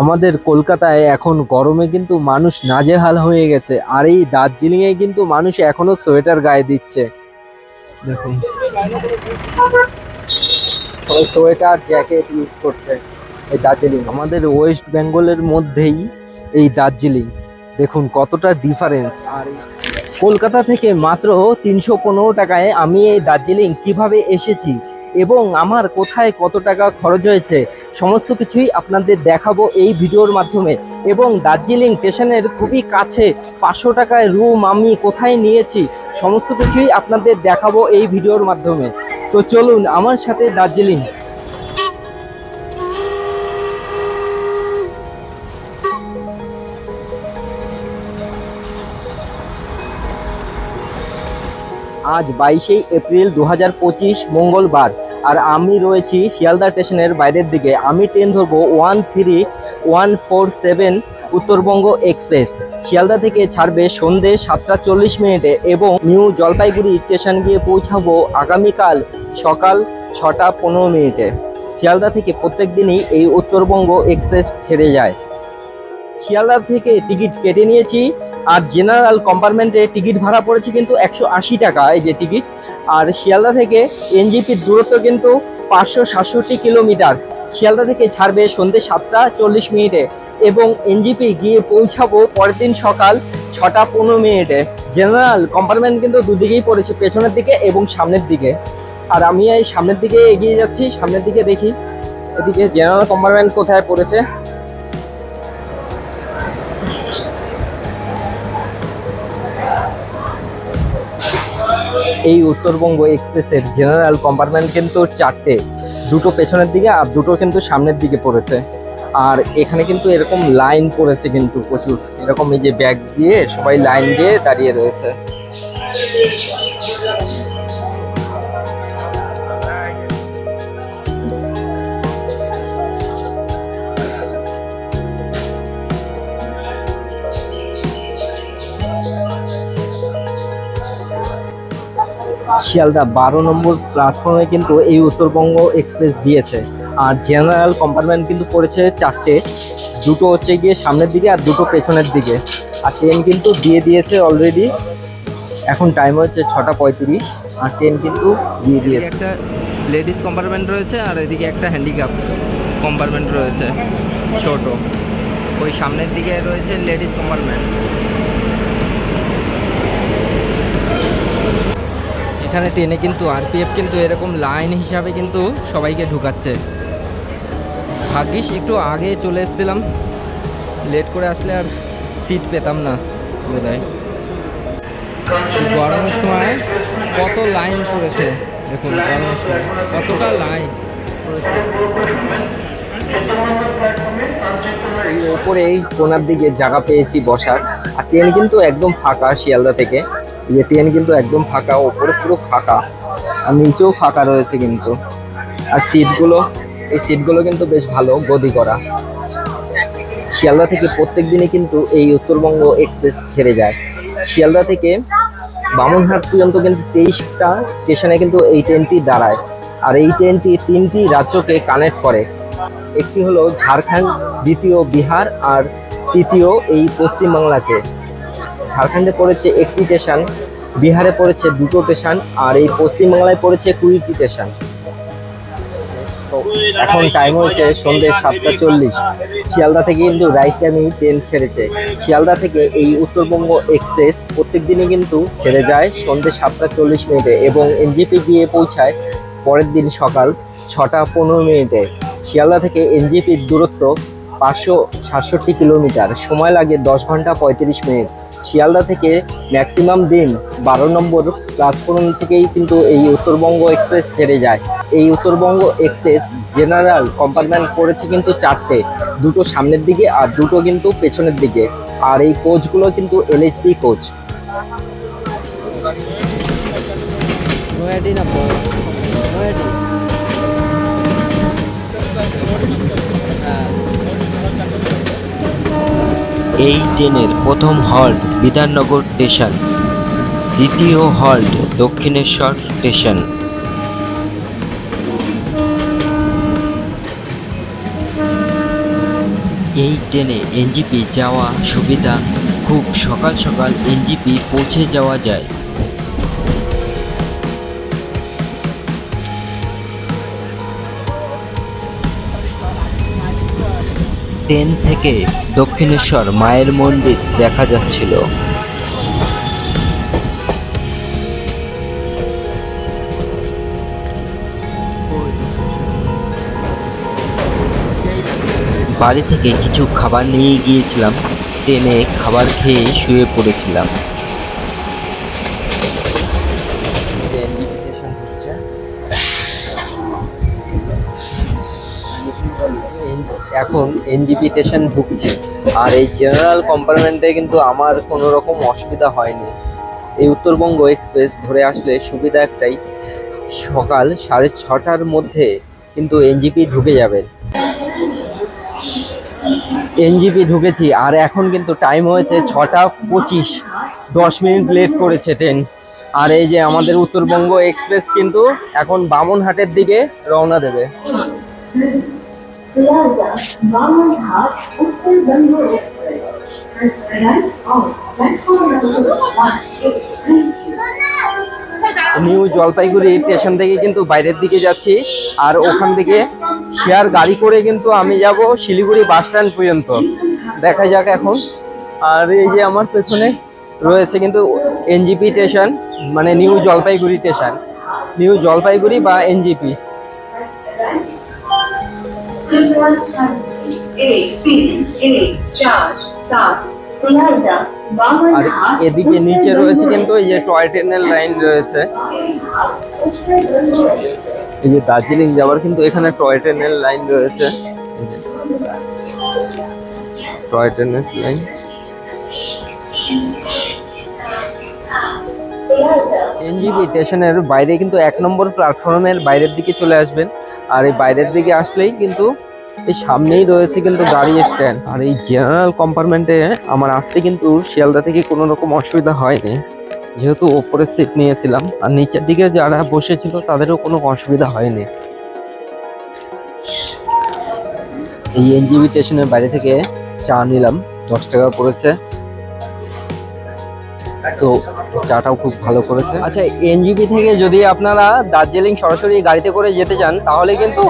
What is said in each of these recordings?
আমাদের কলকাতায় এখন গরমে কিন্তু মানুষ নাজেহাল হয়ে গেছে। আর এই দার্জিলিং এ কিন্তু মানুষ এখনও সোয়েটার গায়ে দিচ্ছে। দেখুন। সোয়েটার, জ্যাকেট ইউজ করছে এই দার্জিলিং। আমাদের ওয়েস্ট বেঙ্গলের মধ্যেই এই দার্জিলিং। দেখুন কতটা ডিফারেন্স আর কলকাতা থেকে মাত্র তিনশো পনেরো টাকায় আমি এই দার্জিলিং কীভাবে এসেছি? এবং আমার কোথায় কত টাকা খরচ হয়েছে, সমস্ত কিছুই আপনাদের দেখাবো এই ভিডিওর মাধ্যমে। এবং দার্জিলিং স্টেশনের খুবই কাছে, পাঁচশো টাকায় রুম আমি কোথায় নিয়েছি, সমস্ত কিছুই আপনাদের দেখাবো এই ভিডিওর মাধ্যমে। তো চলুন আমার সাথে দার্জিলিং। আজ বাইশে এপ্রিল দু হাজার পঁচিশ, মঙ্গলবার। আর আমি রয়েছি শিয়ালদা স্টেশনের বাইরের দিকে। আমি ট্রেন ধরবো one three one four seven Uttarbanga express. Sealdah থেকে ছাড়বে সন্ধে সাতটা চল্লিশ মিনিটে এবং নিউ জলপাইগুড়ি স্টেশন গিয়ে পৌঁছাবো আগামীকাল সকাল ছটা পনেরো মিনিটে। শিয়ালদা থেকে প্রত্যেক দিনই এই উত্তরবঙ্গ এক্সপ্রেস ছেড়ে যায়। শিয়ালদা থেকে টিকিট কেটে নিয়েছি। আর জেনারেল কম্পার্টমেন্টে টিকিট ভাড়া পড়েছে কিন্তু একশো আশি টাকা। এই যে টিকিট আর শিয়ালদা থেকে এনজিপির দূরত্ব কিন্তু পাঁচশো সাতষট্টি কিলোমিটার। শিয়ালদা থেকে ছাড়বে সন্ধ্যে সাতটা চল্লিশ মিনিটে এবং এনজিপি গিয়ে পৌঁছাবো পরের দিন সকাল ছটা পনেরো মিনিটে। জেনারেল কম্পার্টমেন্ট কিন্তু দুদিকেই পড়েছে, পেছনের দিকে এবং সামনের দিকে। আর আমি এই সামনের দিকে এগিয়ে যাচ্ছি, সামনের দিকে দেখি। এদিকে জেনারেল কম্পার্টমেন্ট কোথায় পড়েছে? এই উত্তরবঙ্গ এক্সপ্রেসের জেনারেল কম্পার্টমেন্ট কিন্তু চারটে। দুটো পেছনের দিকে আর দুটো কিন্তু সামনের দিকে পড়েছে। আর এখানে কিন্তু এরকম লাইন পড়েছে কিন্তু প্রচুর। এরকম এই যে ব্যাগ দিয়ে সবাই লাইন দিয়ে দাঁড়িয়ে রয়েছে। শিয়ালদা বারো নম্বর প্ল্যাটফর্মে কিন্তু এই উত্তরবঙ্গ এক্সপ্রেস দিয়েছে। আর জেনারেল কম্পার্টমেন্ট কিন্তু করেছে চারটে। দুটো হচ্ছে গিয়ে সামনের দিকে আর দুটো পেছনের দিকে। আর ট্রেন কিন্তু দিয়ে দিয়েছে অলরেডি এখন টাইম হচ্ছে ছটা পঁয়ত্রিশ। আর ট্রেন কিন্তু দিয়ে দিয়েছে। একটা লেডিস কম্পার্টমেন্ট রয়েছে আর এদিকে একটা হ্যান্ডিক্যাপ কম্পার্টমেন্ট রয়েছে ছোট। ওই সামনের দিকে রয়েছে লেডিস কম্পার্টমেন্ট এখানে ট্রেনে কিন্তু আরপিএফ কিন্তু এরকম লাইন হিসাবে কিন্তু সবাইকে ঢুকাচ্ছে। ভাগ্যিস একটু আগে চলে এসেছিলাম। লেট করে আসলে আর সিট পেতাম না বোধ গরমের সময় কত লাইন পড়েছে? দেখুন, গরমের সময় কতটা লাইন ওপরে এই কোনার দিকে জায়গা পেয়েছি বসার। আর ট্রেন কিন্তু একদম ফাঁকা শিয়ালদা থেকে। এই ট্রেন কিন্তু একদম ফাঁকা, ওপরে পুরো ফাঁকা, আর নিচেও ফাঁকা রয়েছে কিন্তু। আর সিটগুলো এই সিটগুলো কিন্তু বেশ ভালো, গদি করা। শিয়ালদা থেকে প্রত্যেক দিনই কিন্তু এই উত্তরবঙ্গ এক্সপ্রেস ছেড়ে যায়। শিয়ালদা থেকে বামনহাট পর্যন্ত কিন্তু তেইশটা স্টেশনে কিন্তু এই ট্রেনটি দাঁড়ায়। আর এই ট্রেনটি তিনটি রাজ্যকে কানেক্ট করে। একটি হলো ঝাড়খণ্ড, দ্বিতীয় বিহার, আর তৃতীয় এই পশ্চিমবাংলাকে। ঝাড়খণ্ডে পড়েছে একটি স্টেশন বিহারে পড়েছে দুটো স্টেশন আর এই পশ্চিমবাংলায় পড়েছে কুড়িটি স্টেশন তো এখন টাইম হয়েছে সন্ধ্যে সাতটা চল্লিশ। শিয়ালদা থেকে কিন্তু রাইট টাইমেই ট্রেন ছেড়েছে। শিয়ালদা থেকে এই উত্তরবঙ্গ এক্সপ্রেস প্রত্যেক দিনই কিন্তু ছেড়ে যায় সন্ধ্যে সাতটা চল্লিশ মিনিটে এবং এনজিপি গিয়ে পৌঁছায় পরের দিন সকাল ছটা পনেরো মিনিটে। শিয়ালদা থেকে এনজিপির দূরত্ব পাঁচশো সাতষট্টি কিলোমিটার। সময় লাগে দশ ঘণ্টা পঁয়ত্রিশ মিনিট। শিয়ালদা থেকে ম্যাক্সিমাম দিন বারো নম্বর প্ল্যাটফর্ম থেকেই কিন্তু এই উত্তরবঙ্গ এক্সপ্রেস ছেড়ে যায়। এই উত্তরবঙ্গ এক্সপ্রেস জেনারেল কম্পার্টমেন্ট করেছে কিন্তু চারটে, দুটো সামনের দিকে আর দুটো কিন্তু পেছনের দিকে। আর এই কোচগুলো কিন্তু এলএইচপি কোচ নয়াডি না নয়াডি এই ট্রেনের প্রথম হল্ট বিধাননগর স্টেশন, দ্বিতীয় হল্ট দক্ষিণেশ্বর স্টেশন। এই ট্রেনে এনজিপি যাওয়া সুবিধা, খুব সকাল সকাল এনজিপি পৌঁছে যাওয়া যায়। ট্রেন থেকে দক্ষিণেশ্বর মায়ের মন্দির দেখা যাচ্ছিল। বাড়ি থেকে কিছু খাবার নিয়ে গিয়েছিলাম। ট্রেনে খাবার খেয়ে শুয়ে পড়েছিলাম। এখন এনজিপি স্টেশন ঢুকছে। আর এই জেনারেল কম্পার্টমেন্টে কিন্তু আমার কোনো রকম অসুবিধা হয়নি। এই উত্তরবঙ্গ এক্সপ্রেস ধরে আসলে সুবিধা একটাই, সকাল সাড়ে ছটার মধ্যে কিন্তু এনজিপি ঢুকে যাবেন এনজিপি ঢুকেছি, আর এখন কিন্তু টাইম হয়েছে ছটা পঁচিশ। দশ মিনিট লেট করেছে ট্রেন আর এই যে আমাদের উত্তরবঙ্গ এক্সপ্রেস কিন্তু এখন বামনহাটের দিকে রওনা দেবে। Plaza. নিউ জলপাইগুড়ি স্টেশন থেকে কিন্তু বাইরের দিকে যাচ্ছি। আর ওখান থেকে শেয়ার গাড়ি করে কিন্তু আমি যাব শিলিগুড়ি বাস স্ট্যান্ড পর্যন্ত। দেখা যাক এখন। আর এই যে আমার পেছনে রয়েছে কিন্তু এনজিপি স্টেশন মানে new Jalpaiguri station new Jalpaiguri বা এনজিপি আর এদিকে নিচে রয়েছে কিন্তু এই যে টয় ট্রেনের লাইন রয়েছে. এই যে দার্জিলিং যাওয়ার কিন্তু এখানে টয় ট্রেনের লাইন রয়েছে। টয় ট্রেনের লাইন। এনজিবি স্টেশনের বাইরে কিন্তু এক নম্বর প্ল্যাটফর্মের বাইরের দিকে চলে আসবেন। আর এই বাইরের দিকে আসলেই কিন্তু এই সামনেই রয়েছে কিন্তু গাড়ি স্ট্যান্ড আর এই জেনারেল কম্পার্টমেন্টে আমার আসতে কিন্তু শিয়ালদা থেকে কোনো রকম অসুবিধা হয়নি। যেহেতু ওপরের সিট নিয়েছিলাম, আর নিচের দিকে যারা বসেছিল তাদেরও কোনো অসুবিধা হয়নি। এই এনজিবি স্টেশনের বাইরে থেকে চা নিলাম, দশ টাকা পড়েছে। তো চাটাও খুব ভালো করেছে। আচ্ছা এনজিপি থেকে যদি আপনারা দার্জিলিং সরাসরি গাড়িতে করে যেতে চান তাহলে কিন্তু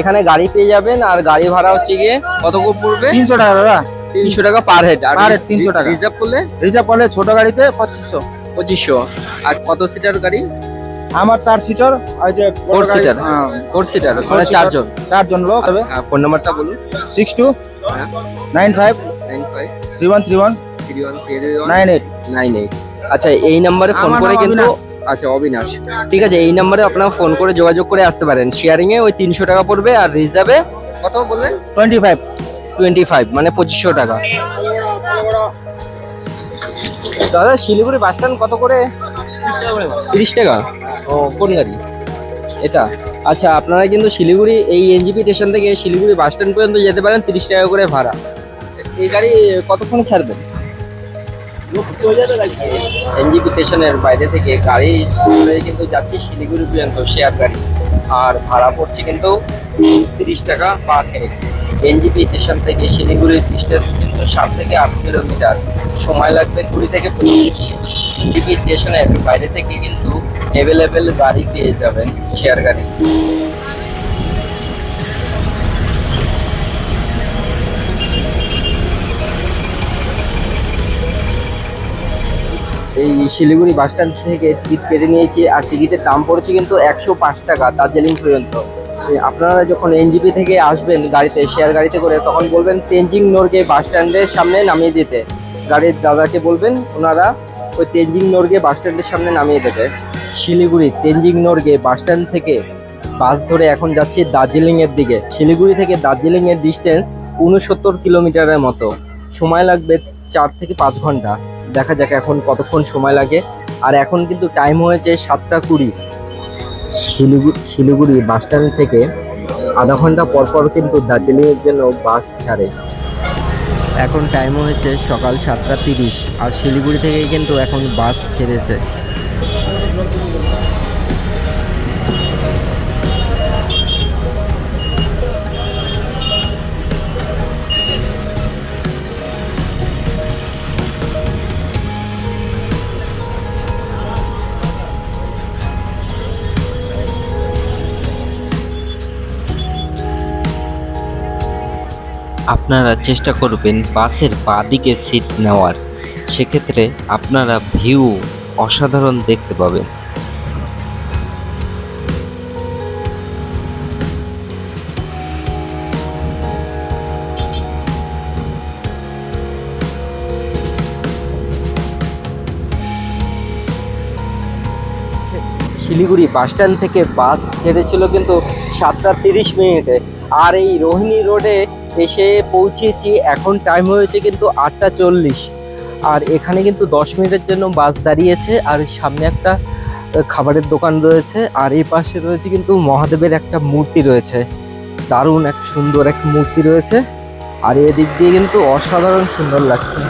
এখানে গাড়ি পেয়ে যাবেন আর গাড়ি ভাড়া হচ্ছে গিয়ে কত করে পড়বে? তিনশো টাকা দাদা। তিনশো টাকা পার হেড আর Per head 300 টাকা। রিজার্ভ করলে? রিজার্ভ করলে ছোট গাড়িতে পঁচিশশো। পঁচিশশো। আর কত সিটার গাড়ি? আমার চার সিটার ওই যে seater? হ্যাঁ, ফোর সিটার মানে চারজন। চারজন লোক হবে। ফোন নাম্বারটা বলুন। সিক্স টু হ্যাঁ। Nine five nine five three one three one three one three nine eight nine eight আচ্ছা এই নাম্বারে ফোন করে কিন্তু আচ্ছা অবিনাশ। ঠিক আছে এই নাম্বারে আপনারা ফোন করে যোগাযোগ করে আসতে পারেন। শেয়ারিং এ ওই তিনশো টাকা পড়বে আর রিজার্ভে কত বললেন? টোয়েন্টি ফাইভ টোয়েন্টি ফাইভ মানে পঁচিশশো টাকা। দাদা শিলিগুড়ি বাস স্ট্যান্ড কত করে? তিরিশ টাকা? ও কোন গাড়ি? এটা। আচ্ছা আপনারা কিন্তু শিলিগুড়ি এই এনজিপি স্টেশন থেকে শিলিগুড়ি বাস স্ট্যান্ড পর্যন্ত যেতে পারেন তিরিশ টাকা করে ভাড়া। এই গাড়ি কতক্ষণে ছাড়বেন? এনজিপি স্টেশনের বাইরে থেকে গাড়ি করে কিন্তু যাচ্ছি শিলিগুড়ি পর্যন্ত শেয়ার গাড়ি। আর ভাড়া পড়ছে কিন্তু তিরিশ টাকা পার হেড এনজিপি স্টেশন থেকে শিলিগুড়ির ডিস্টেন্স কিন্তু সাত থেকে আট কিলোমিটার। সময় লাগবে কুড়ি থেকে পঁচিশ এনজিপি স্টেশনের বাইরে থেকে কিন্তু অ্যাভেলেবেল গাড়ি পেয়ে যাবেন শেয়ার গাড়ি। এই শিলিগুড়ি বাস স্ট্যান্ড থেকে টিকিট কেটে নিয়েছি আর টিকিটের দাম পড়েছে কিন্তু একশো পাঁচ টাকা দার্জিলিং পর্যন্ত। আপনারা যখন এনজিপি থেকে আসবেন গাড়িতে, শেয়ার গাড়িতে করে, তখন বলবেন তেনজিং নোরগে বাস স্ট্যান্ডের সামনে নামিয়ে দিতে। গাড়ির দাদাকে বলবেন, ওনারা ওই তেনজিং নোরগে বাস স্ট্যান্ডের সামনে নামিয়ে দেবে। শিলিগুড়ি, তেনজিং নোরগে বাস স্ট্যান্ড থেকে বাস ধরে এখন যাচ্ছি দার্জিলিং এর দিকে। শিলিগুড়ি থেকে দার্জিলিং এর ডিস্টেন্স উনসত্তর কিলোমিটারের মতো। সময় লাগবে চার থেকে পাঁচ ঘণ্টা। দেখা যাক এখন কতক্ষণ সময় লাগে। আর এখন কিন্তু টাইম হয়েছে সাতটা কুড়ি। শিলিগুড়ি শিলিগুড়ি বাস স্ট্যান্ড থেকে আধা ঘণ্টা পরপর পর কিন্তু দার্জিলিংয়ের জন্য বাস ছাড়ে। এখন টাইম হয়েছে সকাল সাতটা তিরিশ। আর শিলিগুড়ি থেকেই কিন্তু এখন বাস ছেড়েছে। আপনারা চেষ্টা করবেন বাসের বাঁ দিকে সিট নেওয়ার। সেক্ষেত্রে আপনারা ভিউ অসাধারণ দেখতে পাবেন। শিলিগুড়ি বাস স্ট্যান্ড থেকে বাস ছেড়েছিল কিন্তু সাতটা তিরিশ মিনিটে। আর এই রোহিণী রোডে এসে পৌঁছেছি, এখন টাইম হয়েছে কিন্তু আটটা চল্লিশ। আর এখানে কিন্তু দশ মিনিটের জন্য বাস দাঁড়িয়েছে, আর সামনে একটা খাবারের দোকান রয়েছে, আর এই পাশে রয়েছে কিন্তু মহাদেবের একটা মূর্তি রয়েছে। দারুণ এক সুন্দর এক মূর্তি রয়েছে, আর এদিক দিয়ে কিন্তু অসাধারণ সুন্দর লাগছে।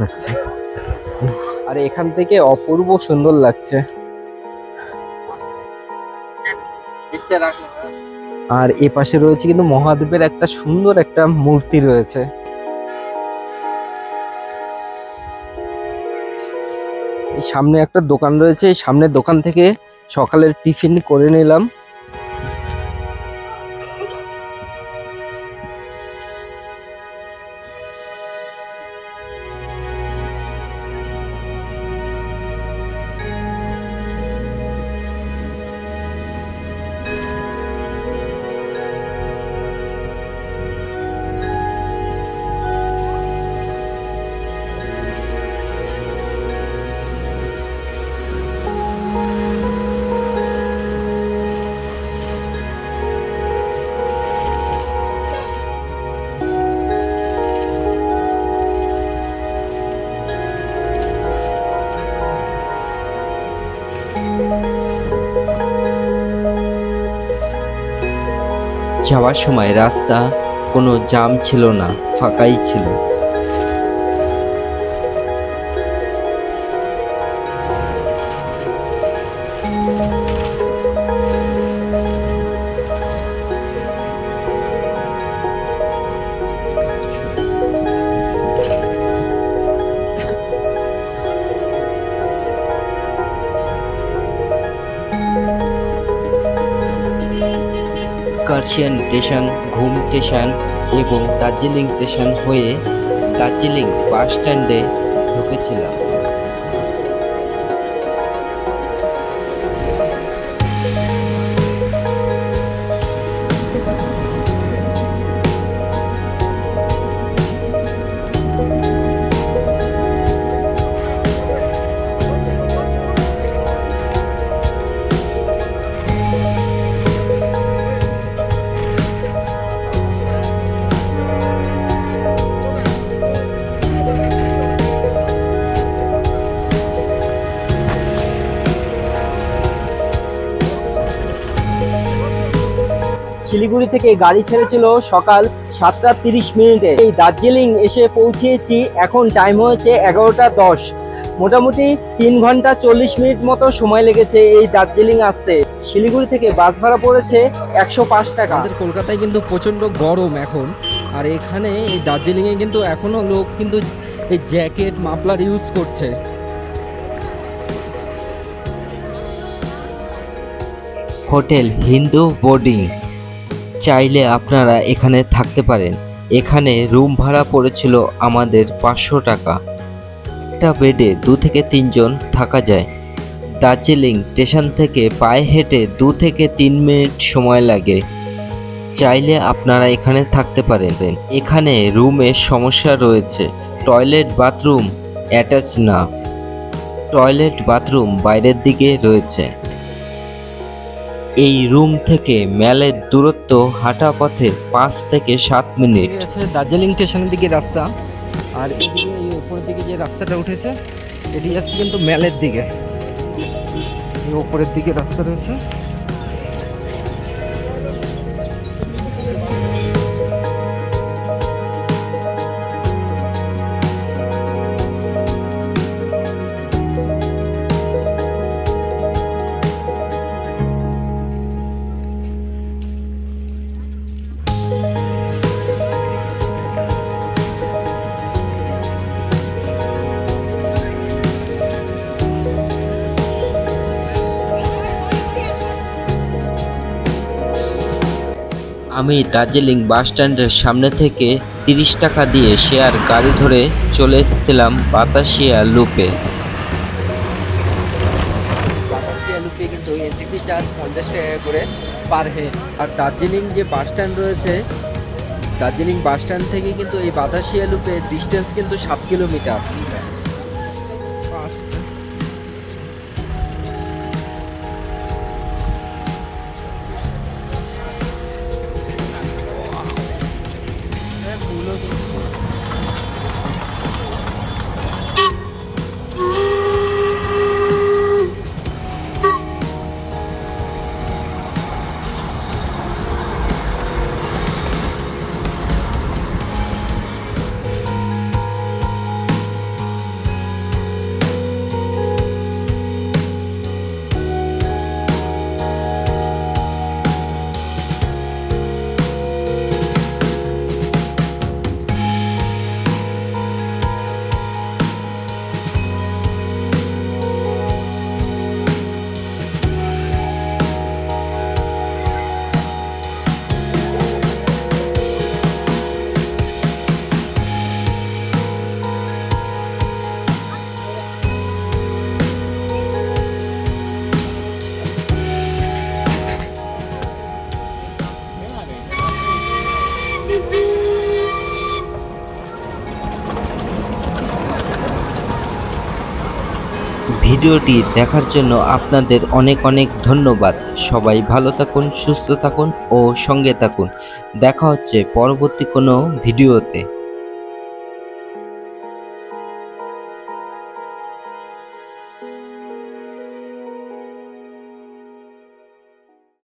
লাগছে। আর এখান থেকে অপূর্ব সুন্দর লাগছে। আর এ পাশে রয়েছে কিন্তু মহাদেবের একটা সুন্দর একটা মূর্তি রয়েছে। সামনে একটা দোকান রয়েছে। এই সামনের দোকান থেকে সকালের টিফিন করে নিলাম। যাওয়ার সময় রাস্তা কোনো জাম ছিল না ফাঁকাই ছিল। স্টেশন ঘুম স্টেশন এবং দার্জিলিং স্টেশন হয়ে দার্জিলিং বাস স্ট্যান্ডে ঢুকেছিলাম। শিলিগুড়ি থেকে গাড়ি ছেড়েছিল সকাল সাতটা তিরিশ মিনিটে। এই দার্জিলিং এসে পৌঁছেছি এখন টাইম হয়েছে এগারোটা দশ। মোটামুটি তিন ঘণ্টা চল্লিশ মিনিট মতো সময় লেগেছে এই দার্জিলিং আসতে। শিলিগুড়ি থেকে বাস ভাড়া পড়েছে একশো পাঁচ টাকা। আমাদের কলকাতায় কিন্তু প্রচণ্ড গরম এখন। আর এখানে এই দার্জিলিংয়ে কিন্তু এখনও লোক কিন্তু এই জ্যাকেট মাফলার ইউজ করছে। Hotel Hindu boarding. চাইলে আপনারা এখানে থাকতে পারেন। এখানে রুম ভাড়া পড়েছিল আমাদের পাঁচশো টাকা। একটা বেডে দু থেকে তিনজন থাকা যায়। দার্জিলিং স্টেশন থেকে পায়ে হেঁটে দু থেকে তিন মিনিট সময় লাগে। চাইলে আপনারা এখানে থাকতে পারেন। এখানে রুমের সমস্যা রয়েছে। টয়লেট বাথরুম অ্যাটাচ না। টয়লেট বাথরুম বাইরের দিকে রয়েছে। এই রুম থেকে ম্যালের দূরত্ব হাঁটা পথে পাঁচ থেকে সাত মিনিট। দার্জিলিং স্টেশনের দিকে রাস্তা। আর এদিকে এই উপরের দিকে যে রাস্তাটা উঠেছে, এটি যাচ্ছে কিন্তু ম্যালের দিকে। এই উপরের দিকে রাস্তা রয়েছে। আমি দার্জিলিং বাস স্ট্যান্ডের সামনে থেকে তিরিশ টাকা দিয়ে শেয়ার গাড়ি ধরে চলে এসেছিলাম বাতাসিয়া লুপে। বাতাসিয়া লুপে কিন্তু চার্জ পঞ্চাশ টাকা করে আর দার্জিলিং যে বাস স্ট্যান্ড রয়েছে, দার্জিলিং বাস স্ট্যান্ড থেকে কিন্তু এই বাতাসিয়া লুপের ডিস্টেন্স কিন্তু সাত কিলোমিটার। ভিডিওটি দেখার জন্য আপনাদের অনেক অনেক ধন্যবাদ। সবাই ভালো থাকুন, সুস্থ থাকুন ও সঙ্গে থাকুন। দেখা হচ্ছে পরবর্তী কোনো ভিডিওতে।